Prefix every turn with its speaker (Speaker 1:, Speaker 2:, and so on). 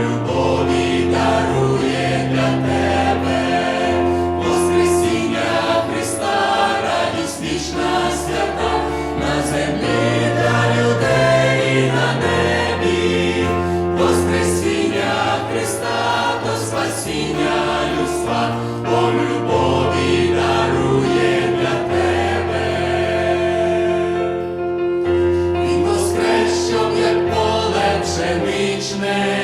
Speaker 1: любові дарує для тебе, Воскресіння Христа, радість вічна свята, на землі для людей і на небі, Воскресіння Христа, то спасіння людства, бо любові дарує для тебе. Він воскрес, щоб як поле пшеничне,